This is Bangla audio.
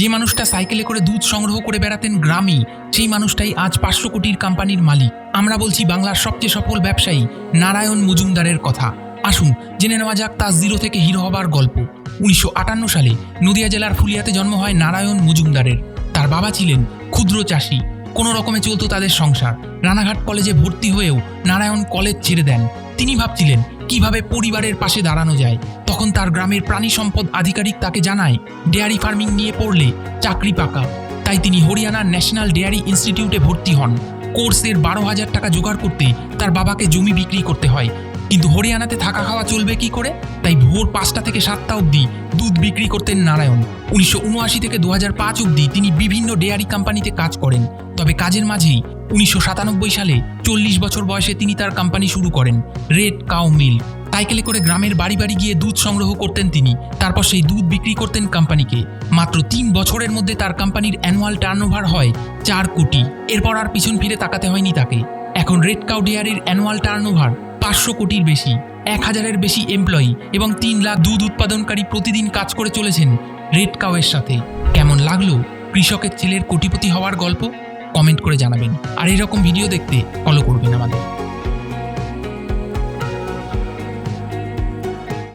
যে মানুষটা সাইকেলে করে দুধ সংগ্রহ করে বেড়াতেন গ্রামে, সেই মানুষটাই আজ পাঁচশো কোটির কোম্পানির মালিক। আমরা বলছি বাংলার সবচেয়ে সফল ব্যবসায়ী নারায়ণ মজুমদারের কথা। আসুন, জেনে নেওয়া যাক তার জিরো থেকে হিরো হবার গল্প। উনিশশো আটান্ন সালে নদিয়া জেলার ফুলিয়াতে জন্ম হয় নারায়ণ মজুমদারের। তার বাবা ছিলেন ক্ষুদ্র চাষি। কোনো রকমে চলতো তাদের সংসার। রানাঘাট কলেজে ভর্তি হয়েও নারায়ণ কলেজ ছেড়ে দেন। তিনি ভাবছিলেন কীভাবে পরিবারের পাশে দাঁড়ানো যায়? তখন তার গ্রামের প্রাণী সম্পদ আধিকারিক তাকে জানায়, ডেয়ারি ফার্মিং নিয়ে পড়লে চাকরি পাকা। তাই তিনি হরিয়ানার ন্যাশনাল ডেয়ারি ইনস্টিটিউটে ভর্তি হন। কোর্সের বারো হাজার টাকা জোগাড় করতে তার বাবাকে জমি বিক্রি করতে হয়। কিন্তু হরিয়ানাতে থাকা খাওয়া চলবে কি করে? তাই ভোর পাঁচটা থেকে সাতটা অবধি দুধ বিক্রি করতেন নারায়ণ। উনিশশো উনআশি থেকে দু পাঁচ অবধি তিনি বিভিন্ন ডেয়ারি কোম্পানিতে কাজ করেন। তবে কাজের মাঝেই উনিশশো সাতানব্বই সালে চল্লিশ বছর বয়সে তিনি তার কোম্পানি শুরু করেন রেড কাউ মিল সাইকেলে করে গ্রামের বাড়ি বাড়ি গিয়ে দুধ সংগ্রহ করতেন তিনি, তারপর সেই দুধ বিক্রি করতেন কোম্পানিকে মাত্র তিন বছরের মধ্যে তার কোম্পানির অ্যানুয়াল টার্নওভার হয় চার কোটি। এরপর আর পিছন ফিরে তাকাতে হয়নি তাকে। এখন রেড কাউ ডেয়ারির অ্যানুয়াল টার্নওভার পাঁচশো কোটির বেশি, এক হাজারের বেশি এমপ্লয়ি এবং তিন লাখ দুধ উৎপাদনকারী প্রতিদিন কাজ করে চলেছেন রেড কাউয়ের সাথে। কেমন লাগল কৃষকের ছেলের কোটিপতি হওয়ার গল্প? কমেন্ট করে জানাবেন। আর এরকম ভিডিও দেখতে ফলো করবেন আমাদের।